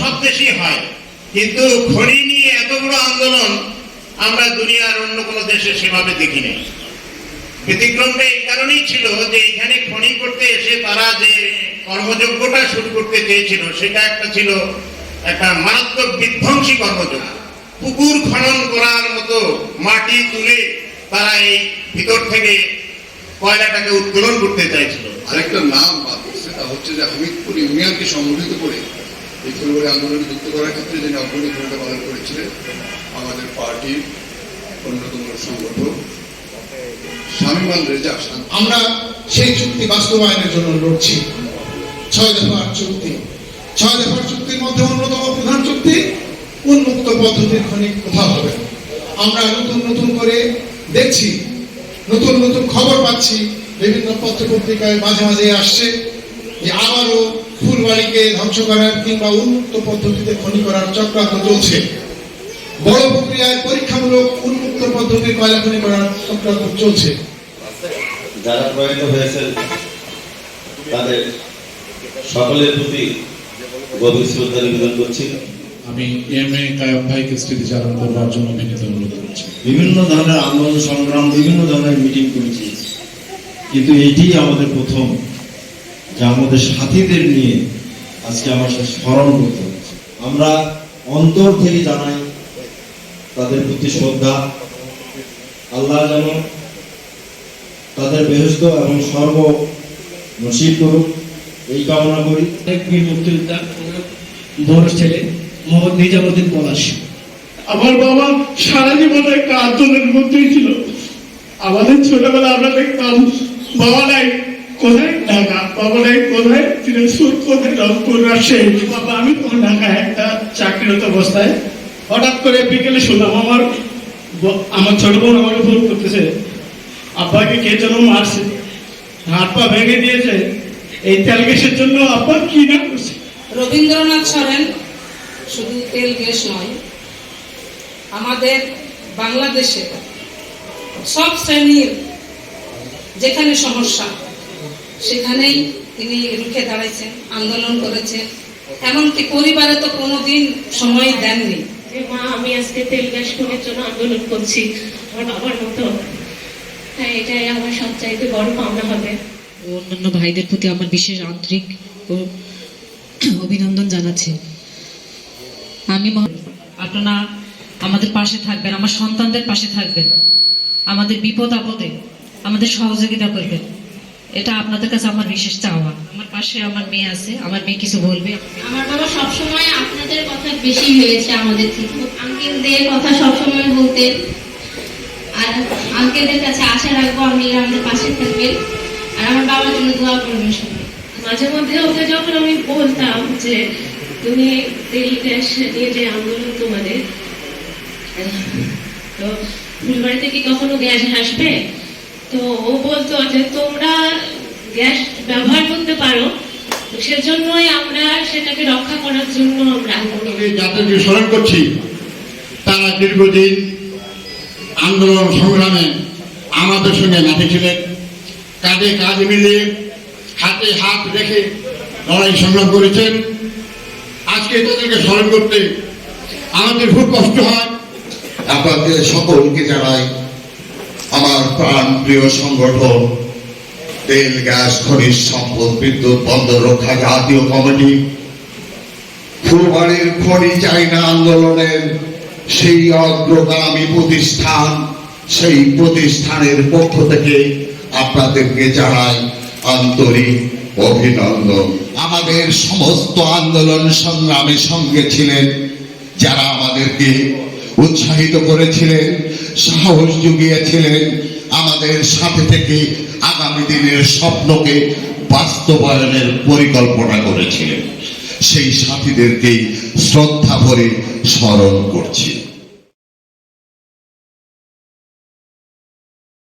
সব দেশেই হয়। কিন্তু খনি নিয়ে এত বড় আন্দোলন আমরা দুনিয়ার অন্য কোনো দেশে সেভাবে দেখি নাই ব্যতিক্রমটা এই কারণেই ছিল যে এখানে খনি করতে এসে তারা যে কর্মযোগ্যটা শুরু করতে চেয়েছিল, সেটা একটা ছিল একটা মারাত্মক বিধ্বংসী কর্মযোগ্য পুকুর খনন করার মতো মাটি তুলে তারা এই ভিতর থেকে কয়লাটাকে উত্তোলন করতে চাইছিল। আরেকটা নাম বাদ, সেটা হচ্ছে যে হামিদপুর ইউনিয়নকে সংগঠিত করে এই আন্দোলনে যুক্ত করার ক্ষেত্রে যিনি অগ্রণী ভূমিকা পালন করেছিলেন, আমাদের পার্টির অন্যতম সংগঠক রেজা আমরা সেই চুক্তি বাস্তবায়নের জন্য লড়ছি। ছয় দফার চুক্তি। ছয় দফার চুক্তির মধ্যে অন্যতম প্রধান চুক্তি, উন্মুক্ত পদ্ধতির খনিক কোথাও হবে আমরা নতুন নতুন করে দেখছি, নতুন নতুন খবর পাচ্ছি, বিভিন্ন পত্র পত্রিকায় মাঝে মাঝে আসছে যে আবারও ফুলবাড়িকে ধ্বংস করার কিংবা উন্মুক্ত পদ্ধতিতে খনি করার চক্রান্ত চলছে। বড় প্রক্রিয়ায় পরীক্ষামূলক উন্মুক্ত পদ্ধতির কয়লা খনি করার চক্রান্ত চলছে। যারা প্রয়াত হয়েছেন তাদের সকলের প্রতি গভীর শ্রদ্ধা নিবেদন করছি। আমি এম এ কায়ম ভাইকে স্মৃতি স্মৃতিচারণ করবার জন্য বিনীত অনুরোধ করছি। বিভিন্ন ধরনের আন্দোলন সংগ্রাম বিভিন্ন ধরনের মিটিং করেছি। কিন্তু এটি আমাদের প্রথম যে আমাদের সাথীদের নিয়ে আজকে আমার সাথে স্মরণ করতে হচ্ছে। আমরা অন্তর থেকে জানাই তাদের প্রতি শ্রদ্ধা। আল্লাহ যেন তাদের বেহস্ত এবং সর্ব নসিব করুক। এই কামনা করি। বীর মুক্তিযোদ্ধা বড় ছেলে মোহাম্মদ নিজামুদ্দিন পলাশ। আমার বাবা সারা জীবন একটা আন্দোলনের মধ্যেই ছিল। আমাদের ছোটবেলা আমরা দেখতাম বাবা নাই কোথায়? ঢাকা বাবা কোথায়? দিনাজপুর কোথায়? রংপুর ঢাকায় একটা চাকরিরত অবস্থায় হঠাৎ করে বিকেলে শুনলাম আমার আমার ছোট বোন আমাকে ফোন করতেছে। আব্বাকে কে যেন মারছে। হাত পা ভেঙে দিয়েছে। এই তেল গ্যাসের জন্য আব্বা কি করছে? রবীন্দ্রনাথ সরেন শুধু তেল গ্যাস নয়, আমাদের বাংলাদেশে সব শ্রেণির যেখানে সমস্যা সেখানেই তিনি রুখে দাঁড়াইছেন আন্দোলন করেছেন। এমনকি পরিবারে তো কোনোদিন সময় দেননি। যে মা আমি আজকে তেল গ্যাস খুনের জন্য আন্দোলন করছি। আমার বাবার মতো। হ্যাঁ এটাই আমার সবচাইতে বড় পাওনা হবে। অন্যান্য ভাইদের প্রতি আমার বিশেষ আন্তরিক ও অভিনন্দন জানাচ্ছি। আমি মনে- আপনারা আমাদের পাশে থাকবেন আমার সন্তানদের পাশে থাকবেন। আমাদের বিপদ আপদে আমাদের সহযোগিতা করবেন। এটা আপনাদের কাছে আমার বিশেষ চাওয়া। আমার পাশে আমার মেয়ে আছে আমার মেয়ে কিছু বলবে। আমার বাবা সবসময় আপনাদের কথা বেশি হয়েছে আমাদের থেকে। আঙ্কেলদের কথা সবসময় বলতেন। আর আঙ্কেলদের কাছে আশা রাখব আঙ্কেলরা আমাদের পাশে থাকবেন আর আমার বাবার জন্য দোয়া করবেন সবাই। মাঝে মধ্যে ওকে যখন আমি বলতাম যে তুমি তেল গ্যাস নিয়ে যে আন্দোলন তোমাদের তো ফুলবাড়িতে কি কখনো গ্যাস আসবে তো ও বলতো যে তোমরা গ্যাস ব্যবহার করতে পারো সেজন্যই আমরা সেটাকে রক্ষা করার জন্য আমরা এই স্মরণ করছি তারা দীর্ঘদিন আন্দোলন সংগ্রামে আমাদের সঙ্গে মাঠে ছিলেন। কাঁধে কাঁধ মিলিয়ে হাতে হাত রেখে লড়াই সংগ্রাম করেছেন। আজকে তাদেরকে স্মরণ করতে আমাদের খুব কষ্ট হয়। আপনাদের সকলকে জানাই প্রাণ প্রিয় সংগঠন, তেল, গ্যাস, খনিজ সম্পদ, বিদ্যুৎ, বন্দর রক্ষা, জাতীয় কমিটি, ফুলবাড়ির খনি চাই না আন্দোলনের সেই অগ্রগামী প্রতিষ্ঠান, সেই প্রতিষ্ঠানের পক্ষ থেকে আপনাদেরকে জানাই আন্তরিক অভিনন্দন। আমাদের সমস্ত আন্দোলন সংগ্রামে সঙ্গে ছিলেন, যারা আমাদেরকে উৎসাহিত করেছিলেন, সাহস জুগিয়েছিলেন আমাদের সাথে থেকে আগামী দিনের স্বপ্নকে বাস্তবায়নের পরিকল্পনা করেছিলেন সেই সাথীদেরকেই শ্রদ্ধা ভরে স্মরণ করছি।